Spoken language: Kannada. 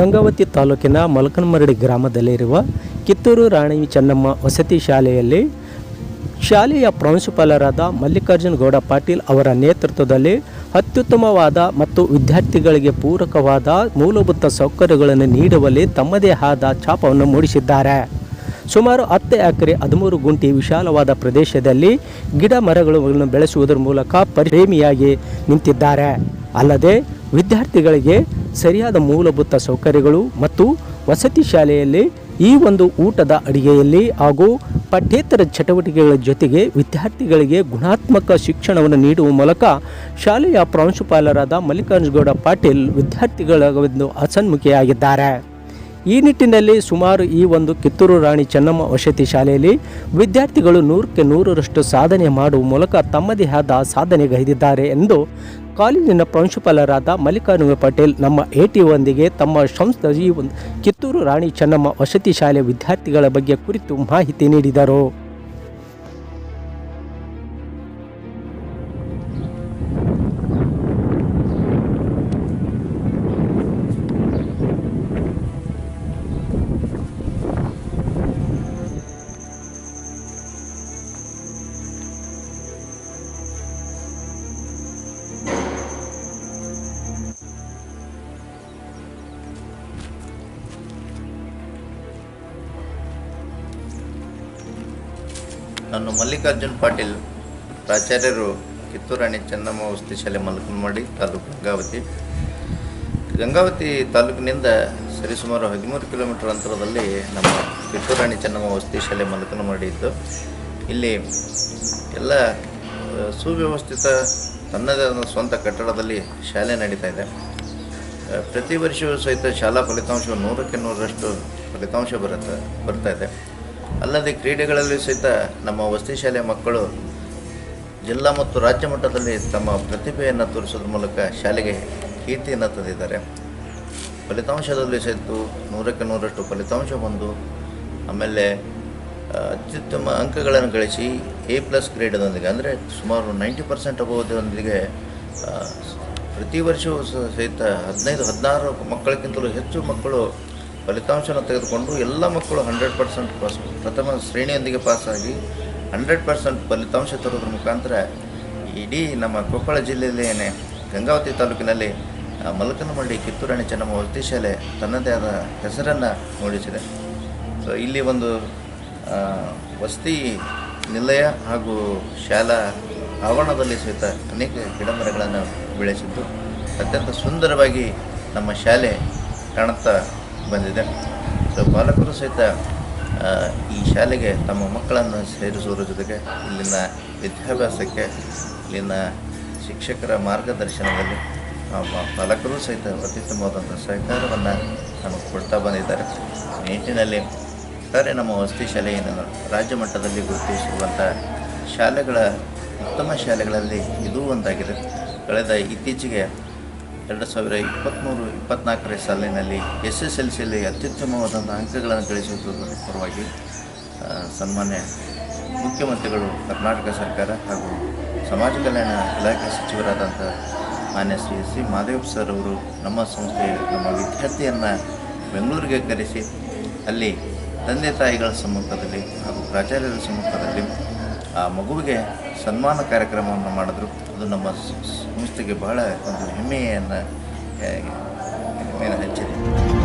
ಗಂಗಾವತಿ ತಾಲೂಕಿನ ಮಲಕನಮರಡಿ ಗ್ರಾಮದಲ್ಲಿರುವ ಕಿತ್ತೂರು ರಾಣಿ ಚೆನ್ನಮ್ಮ ವಸತಿ ಶಾಲೆಯಲ್ಲಿ ಶಾಲೆಯ ಪ್ರಾಂಶುಪಾಲರಾದ ಮಲ್ಲಿಕಾರ್ಜುನ ಗೌಡ ಪಾಟೀಲ್ ಅವರ ನೇತೃತ್ವದಲ್ಲಿ ಅತ್ಯುತ್ತಮವಾದ ಮತ್ತು ವಿದ್ಯಾರ್ಥಿಗಳಿಗೆ ಪೂರಕವಾದ ಮೂಲಭೂತ ಸೌಕರ್ಯಗಳನ್ನು ನೀಡುವಲ್ಲಿ ತಮ್ಮದೇ ಆದ ಛಾಪವನ್ನು ಮೂಡಿಸಿದ್ದಾರೆ. ಸುಮಾರು ಹತ್ತು ಎಕರೆ ಹದಿಮೂರು ಗುಂಟಿ ವಿಶಾಲವಾದ ಪ್ರದೇಶದಲ್ಲಿ ಗಿಡ ಮರಗಳನ್ನು ಬೆಳೆಸುವುದರ ಮೂಲಕ ಪ್ರೇಮಿಯಾಗಿ ನಿಂತಿದ್ದಾರೆ. ಅಲ್ಲದೆ ವಿದ್ಯಾರ್ಥಿಗಳಿಗೆ ಸರಿಯಾದ ಮೂಲಭೂತ ಸೌಕರ್ಯಗಳು ಮತ್ತು ವಸತಿ ಶಾಲೆಯಲ್ಲಿ ಈ ಒಂದು ಊಟದ ಅಡಿಗೆಯಲ್ಲಿ ಹಾಗೂ ಪಠ್ಯೇತರ ಚಟುವಟಿಕೆಗಳ ಜೊತೆಗೆ ವಿದ್ಯಾರ್ಥಿಗಳಿಗೆ ಗುಣಾತ್ಮಕ ಶಿಕ್ಷಣವನ್ನು ನೀಡುವ ಮೂಲಕ ಶಾಲೆಯ ಪ್ರಾಂಶುಪಾಲರಾದ ಮಲ್ಲಿಕಾರ್ಜುನಗೌಡ ಪಾಟೀಲ್ ವಿದ್ಯಾರ್ಥಿಗಳ ಒಂದು ಅಸನ್ಮುಖಿಯಾಗಿದ್ದಾರೆ. ಈ ನಿಟ್ಟಿನಲ್ಲಿ ಸುಮಾರು ಈ ಒಂದು ಕಿತ್ತೂರು ರಾಣಿ ಚೆನ್ನಮ್ಮ ವಸತಿ ಶಾಲೆಯಲ್ಲಿ ವಿದ್ಯಾರ್ಥಿಗಳು ನೂರಕ್ಕೆ ನೂರರಷ್ಟು ಸಾಧನೆ ಮಾಡುವ ಮೂಲಕ ತಮ್ಮದೇ ಆದ ಸಾಧನೆಗೈದಿದ್ದಾರೆ ಎಂದು ಕಾಲೇಜಿನ ಪ್ರಾಂಶುಪಾಲರಾದ ಮಲ್ಲಿಕಾರ್ಜುನ ಪಟೇಲ್ ನಮ್ಮ ಎ ಟಿ ಒಂದಿಗೆ ತಮ್ಮ ಸಂಸ್ಥೆ ಈ ಒಂದು ಕಿತ್ತೂರು ರಾಣಿ ಚೆನ್ನಮ್ಮ ವಸತಿ ಶಾಲೆ ವಿದ್ಯಾರ್ಥಿಗಳ ಬಗ್ಗೆ ಕುರಿತು ಮಾಹಿತಿ ನೀಡಿದರು. ನಾನು ಮಲ್ಲಿಕಾರ್ಜುನ್ ಪಾಟೀಲ್, ಪ್ರಾಚಾರ್ಯರು ಕಿತ್ತೂರಾಣಿ ಚೆನ್ನಮ್ಮ ವಸತಿ ಶಾಲೆ ಮಲ್ಕನಮಡಿ ತಾಲೂಕು ಗಂಗಾವತಿ. ಗಂಗಾವತಿ ತಾಲೂಕಿನಿಂದ ಸರಿಸುಮಾರು ಹದಿಮೂರು ಕಿಲೋಮೀಟರ್ ಅಂತರದಲ್ಲಿ ನಮ್ಮ ಕಿತ್ತೂರಾಣಿ ಚೆನ್ನಮ್ಮ ವಸತಿ ಶಾಲೆ ಮಲ್ಕನಮಡಿ ಇದ್ದು ಇಲ್ಲಿ ಎಲ್ಲ ಸುವ್ಯವಸ್ಥಿತ ತನ್ನದೇ ಆದ ಸ್ವಂತ ಕಟ್ಟಡದಲ್ಲಿ ಶಾಲೆ ನಡೀತಾ ಇದೆ. ಪ್ರತಿ ವರ್ಷವೂ ಸಹಿತ ಶಾಲಾ ಫಲಿತಾಂಶ ನೂರಕ್ಕೆ ನೂರರಷ್ಟು ಫಲಿತಾಂಶ ಬರುತ್ತೆ, ಬರ್ತಾ ಇದೆ. ಅಲ್ಲದೆ ಕ್ರೀಡೆಗಳಲ್ಲಿ ಸಹಿತ ನಮ್ಮ ವಸತಿ ಶಾಲೆಯ ಮಕ್ಕಳು ಜಿಲ್ಲಾ ಮತ್ತು ರಾಜ್ಯ ಮಟ್ಟದಲ್ಲಿ ತಮ್ಮ ಪ್ರತಿಭೆಯನ್ನು ತೋರಿಸೋದ್ರ ಮೂಲಕ ಶಾಲೆಗೆ ಕೀರ್ತಿಯನ್ನು ತಂದಿದ್ದಾರೆ. ಫಲಿತಾಂಶದಲ್ಲಿ ಸಹಿತ ನೂರಕ್ಕೆ ನೂರಷ್ಟು ಫಲಿತಾಂಶ ಬಂದು ಆಮೇಲೆ ಅತ್ಯುತ್ತಮ ಅಂಕಗಳನ್ನು ಗಳಿಸಿ ಎ ಪ್ಲಸ್ ಗ್ರೇಡದೊಂದಿಗೆ ಅಂದರೆ ಸುಮಾರು ನೈಂಟಿ ಪರ್ಸೆಂಟ್ ಆ, ಪ್ರತಿ ವರ್ಷವೂ ಸಹಿತ ಹದಿನೈದು ಹದಿನಾರು ಮಕ್ಕಳಕ್ಕಿಂತಲೂ ಹೆಚ್ಚು ಮಕ್ಕಳು ಫಲಿತಾಂಶನ ತೆಗೆದುಕೊಂಡು ಎಲ್ಲ ಮಕ್ಕಳು ಹಂಡ್ರೆಡ್ ಪರ್ಸೆಂಟ್ ಪಾಸ್, ಪ್ರಥಮ ಶ್ರೇಣಿಯೊಂದಿಗೆ ಪಾಸಾಗಿ ಹಂಡ್ರೆಡ್ ಪರ್ಸೆಂಟ್ ಫಲಿತಾಂಶ ತರೋದ್ರ ಮುಖಾಂತರ ಇಡೀ ನಮ್ಮ ಕೊಪ್ಪಳ ಜಿಲ್ಲೆಯಲ್ಲೇನೆ ಗಂಗಾವತಿ ತಾಲೂಕಿನಲ್ಲಿ ಮಲಕನಮಳ್ಳಿ, ಕಿತ್ತೂರಾಣಿ ಚೆನ್ನಮ್ಮ ವಸತಿ ಶಾಲೆ ತನ್ನದೇ ಆದ ಹೆಸರನ್ನು ಮೂಡಿಸಿದೆ. ಸೊ ಇಲ್ಲಿ ಒಂದು ವಸತಿ ನಿಲಯ ಹಾಗೂ ಶಾಲಾ ಆವರಣದಲ್ಲಿ ಸಹಿತ ಅನೇಕ ಗಿಡಮರಗಳನ್ನು ಬೆಳೆಸಿದ್ದು, ಅತ್ಯಂತ ಸುಂದರವಾಗಿ ನಮ್ಮ ಶಾಲೆ ಕಾಣುತ್ತಾ ಬಂದಿದೆ. ಸೊ ಪಾಲಕರು ಸಹಿತ ಈ ಶಾಲೆಗೆ ತಮ್ಮ ಮಕ್ಕಳನ್ನು ಸೇರಿಸುವುದರ ಜೊತೆಗೆ ಇಲ್ಲಿನ ವಿದ್ಯಾಭ್ಯಾಸಕ್ಕೆ, ಇಲ್ಲಿನ ಶಿಕ್ಷಕರ ಮಾರ್ಗದರ್ಶನದಲ್ಲಿ ಪಾಲಕರು ಸಹಿತ ಅತ್ಯುತ್ತಮವಾದಂಥ ಸಹಕಾರವನ್ನು ನಮಗೆ ಕೊಡ್ತಾ ಬಂದಿದ್ದಾರೆ. ನಿಟ್ಟಿನಲ್ಲಿ ಒಟ್ಟಾರೆ ನಮ್ಮ ವಸತಿ ಶಾಲೆಯನ್ನು ರಾಜ್ಯ ಮಟ್ಟದಲ್ಲಿ ಗುರುತಿಸಿರುವಂಥ ಶಾಲೆಗಳ, ಉತ್ತಮ ಶಾಲೆಗಳಲ್ಲಿ ಇದೂ ಒಂದಾಗಿದೆ. ಕಳೆದ ಇತ್ತೀಚೆಗೆ ಎರಡು ಸಾವಿರ ಇಪ್ಪತ್ತ್ಮೂರು ಇಪ್ಪತ್ತ್ನಾಲ್ಕರ ಸಾಲಿನಲ್ಲಿ ಎಸ್ ಎಸ್ ಎಲ್ ಸಿಯಲ್ಲಿ ಅತ್ಯುತ್ತಮವಾದಂಥ ಅಂಕಗಳನ್ನು ಗಳಿಸುವುದರ ಪರವಾಗಿ ಸನ್ಮಾನ್ಯ ಮುಖ್ಯಮಂತ್ರಿಗಳು, ಕರ್ನಾಟಕ ಸರ್ಕಾರ ಹಾಗೂ ಸಮಾಜ ಕಲ್ಯಾಣ ಇಲಾಖೆ ಸಚಿವರಾದಂಥ ಮಾನ್ಯ Shri S C Madev sir ಅವರು ನಮ್ಮ ಸಂಸ್ಥೆ, ನಮ್ಮ ವಿದ್ಯಾರ್ಥಿಯನ್ನು ಬೆಂಗಳೂರಿಗೆ ಕರೆಸಿ, ಅಲ್ಲಿ ತಂದೆ ತಾಯಿಗಳ ಸಮ್ಮುಖದಲ್ಲಿ ಹಾಗೂ ಪ್ರಾಚಾರ್ಯರ ಸಮ್ಮುಖದಲ್ಲಿ ಆ ಮಗುವಿಗೆ ಸನ್ಮಾನ ಕಾರ್ಯಕ್ರಮವನ್ನು ಮಾಡಿದ್ರು. ಅದು ನಮ್ಮ ಸಂಸ್ಥೆಗೆ ಬಹಳ ಒಂದು ಹೆಮ್ಮೆಯನ್ನು ಹೆಮ್ಮೆಯನ್ನು ಹಂಚಿದೆ